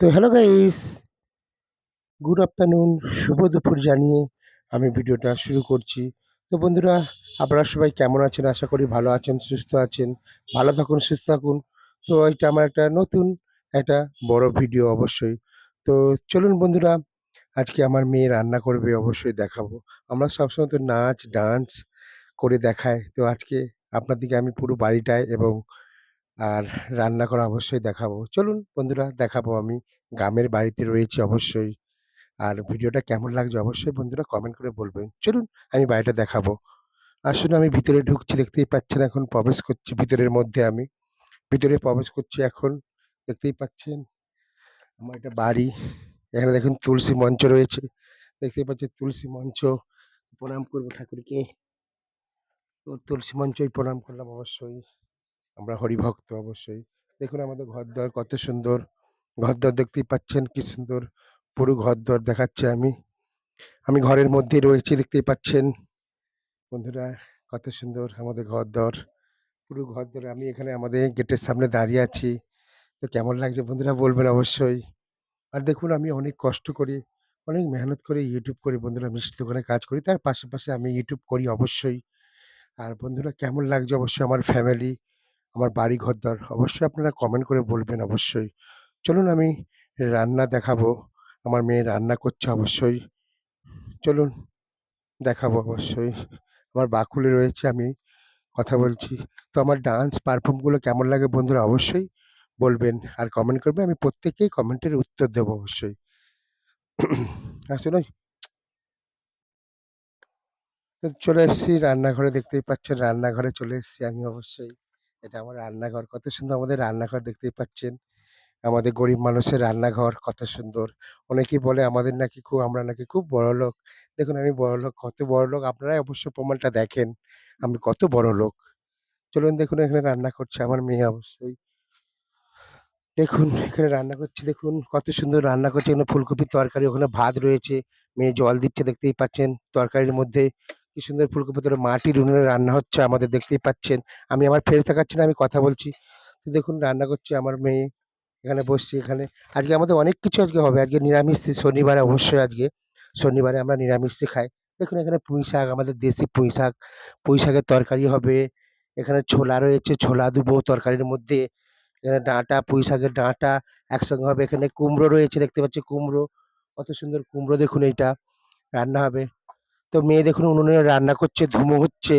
তো hello guys good afternoon শুভ দুপুর জানিয়ে আমি ভিডিওটা শুরু করছি। তো বন্ধুরা, আপনারা সবাই কেমন আছেন? আশা করি ভালো আছেন, সুস্থ আছেন, ভালো থাকুন, সুস্থ থাকুন। তো এটা আমার একটা নতুন একটা বড় ভিডিও অবশ্যই। তো চলুন বন্ধুরা, আজকে আমার মেয়ে রান্না করবে অবশ্যই দেখাবো। আমরা সবসময় তো নাচ ডান্স করে দেখায় তো আজকে আপনাদেরকে আমি পুরো বাড়িটায় এবং আর রান্না করা অবশ্যই দেখাবো। চলুন বন্ধুরা, দেখাবো আমি গ্রামের বাড়িতে রয়েছি অবশ্যই। আর ভিডিওটা কেমন লাগছে অবশ্যই বন্ধুরা কমেন্ট করে বলবেন। চলুন আমি বাড়িটা দেখাবো। আসুন আমি ভিতরে ঢুকছি, দেখতেই পাচ্ছেন এখন প্রবেশ করছি ভিতরের মধ্যে আমি। ভিতরে প্রবেশ করছি এখন, দেখতেই পাচ্ছেন? আমার একটা বাড়ি, এখানে দেখুন তুলসী মঞ্চ রয়েছে। দেখতেই পাচ্ছেন তুলসী মঞ্চ, প্রণাম করব ঠাকুরকে। তো তুলসী মঞ্চই প্রণাম করলাম অবশ্যই। আমরা হরিভক্ত অবশ্যই। দেখুন আমাদের ঘরদোর কত সুন্দর। ঘর ঘরদোর দেখতেই পাচ্ছেন কি সুন্দর। পুরো ঘরদোর দেখাচ্ছে আমি। আমি ঘরের মধ্যেই রয়েছি, দেখতেই পাচ্ছেন। বন্ধুরা, কত সুন্দর আমাদের ঘরদোর। পুরো ঘরদোর আমি এখানে আমাদের গেটের সামনে দাঁড়িয়ে আছি। তো কেমন লাগছে বন্ধুরা বলবেন অবশ্যই। আর দেখুন, আমি অনেক কষ্ট করি, অনেক মেহনত করে ইউটিউব করি বন্ধুরা, মিষ্টি দোকানে কাজ করি। তার পাশাপাশি আমি ইউটিউব করি অবশ্যই। আর বন্ধুরা, কেমন লাগছে অবশ্যই আমার ফ্যামিলি আমার বাড়ি ঘরদোর অবশ্যই আপনারা কমেন্ট করে বলবেন, অবশ্যই। চলুন আমি রান্না দেখাবো। আমার মেয়ে রান্না করছে অবশ্যই। চলুন দেখাবো অবশ্যই। আমার বাকুলে রয়েছে, আমি কথা বলছি। তো আমার ডান্স পারফর্মগুলো কেমন লাগে বন্ধুরা, অবশ্যই বলবেন। আর কমেন্ট করবেন আমি প্রত্যেককেই কমেন্টের উত্তর দেবো অবশ্যই। ওই চলে এসেছি রান্নাঘরে, দেখতেই পাচ্ছেন রান্নাঘরে চলে এসেছি আমি অবশ্যই। এটা আমার রান্নাঘর। কত সুন্দর আমাদের রান্নাঘর দেখতেই পাচ্ছেন। আমাদের গরিব মানুষের রান্নাঘর কত সুন্দর। অনেকেই বলে আমাদের নাকি খুব, আমরা নাকি খুব বড়লোক দেখুন, আমি বড়লোক কত বড়লোক আপনারাই অবশ্য প্রমাণটা দেখেন। আমি কত বড় লোক। চলুন দেখুন, এখানে রান্না করছে আমার মেয়ে অবশ্যই। দেখুন, এখানে রান্না করছে, দেখুন, কত সুন্দর রান্না করছে। এখানে ফুলকপির তরকারি, ওখানে ভাত রয়েছে। মেয়ে জল দিচ্ছে, দেখতেই পাচ্ছেন, তরকারির মধ্যে। কি সুন্দর ফুলকপি তোর মাটির উনুনে রান্না হচ্ছে আমাদের দেখতেই পাচ্ছেন। আমি আমার ফেস দেখাচ্ছি না, আমি কথা বলছি। তো দেখুন, রান্না করছে আমার মেয়ে, এখানে বসছি এখানে। আজকে আমাদের অনেক কিছু আজকে হবে, আজকে নিরামিষ শনিবারে অবশ্যই আজকে। শনিবারে আমরা নিরামিষ খাই। দেখুন, এখানে পুঁই শাক, আমাদের দেশি পুঁই শাক। পুঁই শাকের তরকারি হবে, এখানে ছোলা রয়েছে, ছোলা দেবো তরকারির মধ্যে। এখানে ডাঁটা, পুঁই শাকের ডাঁটা, একসঙ্গে হবে, এখানে কুমড়ো রয়েছে, দেখতে পাচ্ছি কুমড়ো। কত সুন্দর কুমড়ো দেখুন এইটা। রান্না হবে। তো মেয়ে দেখুন উনুনে রান্না করছে, ধুমো হচ্ছে।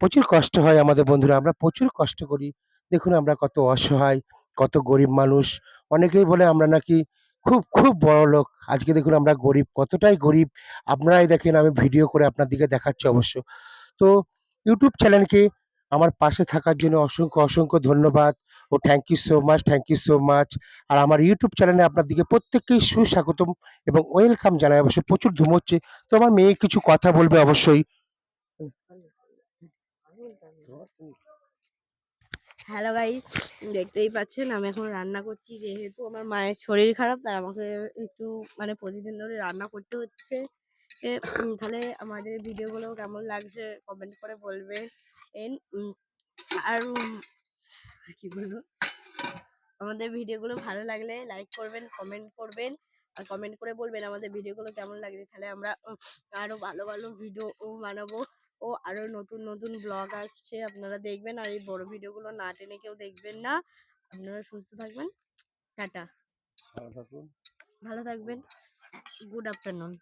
প্রচুর কষ্ট হয় আমাদের বন্ধুরা, আমরা প্রচুর কষ্ট করি। দেখুন আমরা কত অসহায়, কত গরিব মানুষ। অনেকেই বলে আমরা নাকি খুব খুব বড় লোক। আজকে দেখুন আমরা গরিব, কতটাই গরিব। আপনারাই দেখেন, আমি ভিডিও করে আপনাদেরকে দেখাচ্ছি অবশ্য। তো ইউটিউব চ্যানেলকে আমার পাশে থাকার জন্য অসংখ্য অসংখ্য ধন্যবাদ। ও thank you so much thank you so much আর আমার ইউটিউব চ্যানেলে আপনাদেরকে প্রত্যেককেই সুস্বাগতম এবং ওয়েলকাম জানাই। অবশ্যই প্রচুর ধুম হচ্ছে। তো আমার মেয়ে কিছু কথা বলবে অবশ্যই। হ্যালো গাইস দেখতেই পাচ্ছেন আমি এখন রান্না করছি। যেহেতু আমার মায়ের শরীর খারাপ, তাই আমাকে একটু মানে প্রতিদিন ধরে রান্না করতে হচ্ছে। তাহলে আমাদের ভিডিওগুলো কেমন লাগছে? কমেন্ট করে বলবে আর কি বলব? আমাদের ভিডিওগুলো ভালো লাগলে লাইক করবেন কমেন্ট করবেন আর কমেন্ট করে বলবেন আমাদের ভিডিওগুলো কেমন লাগছে। তাহলে আমরা উম, আরও ভালো ভালো ভিডিও বানাবো। ও আরও নতুন নতুন ব্লগ আসছে আপনারা দেখবেন। আর এই বড় ভিডিওগুলো না টেনে কেউ দেখবেন না। আপনারা সুস্থ থাকবেন। টাটা। ভালো থাকুন। ভালো থাকবেন। গুড আফটারনুন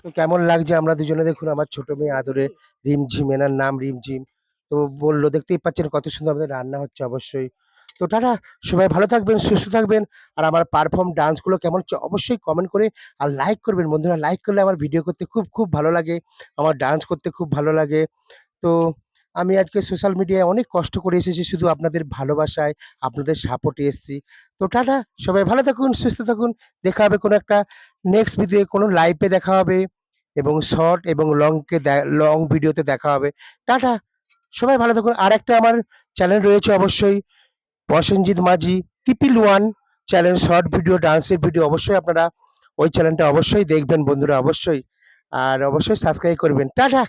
তো কেমন লাগছে? আমরা দুজনে দেখুন আমার ছোট মেয়ে আদরে রিমঝিম, এনার নাম রিমঝিম। তো বলল, দেখতেই পাচ্ছেন কত সুন্দর আমাদের রান্না হচ্ছে অবশ্যই। তো টাটা, সবাই ভালো থাকবেন, সুস্থ থাকবেন। আর আমার পারফর্ম ডান্সগুলো কেমন হচ্ছে অবশ্যই কমেন্ট করে আর লাইক করবেন। বন্ধুরা লাইক করলে আমার ভিডিও করতে খুব খুব ভালো লাগে, আমার ডান্স করতে খুব ভালো লাগে। তো আমি আজকে সোশ্যাল মিডিয়ায় অনেক কষ্ট করে এসেছি, শুধু আপনাদের ভালোবাসায়, আপনাদের সাপোর্টে এসেছি। তো টাটা, সবাই ভালো থাকুন, সুস্থ থাকুন। দেখা হবে কোনো একটা নেক্সট ভিডিও কোনো লাইভে দেখা হবে। এবং শর্ট এবং লংকে লং ভিডিওতে দেখা হবে। টাটা! সবাই ভালো থাকুন। আর একটা আমার চ্যানেল রয়েছে অবশ্যই প্রসেনজিৎ মাঝি টিপিল ওয়ান চ্যানেল শর্ট ভিডিও ডান্সের ভিডিও অবশ্যই আপনারা ওই চ্যানেলটা অবশ্যই দেখবেন বন্ধুরা, অবশ্যই। আর অবশ্যই সাবস্ক্রাইব করবেন। টাটা!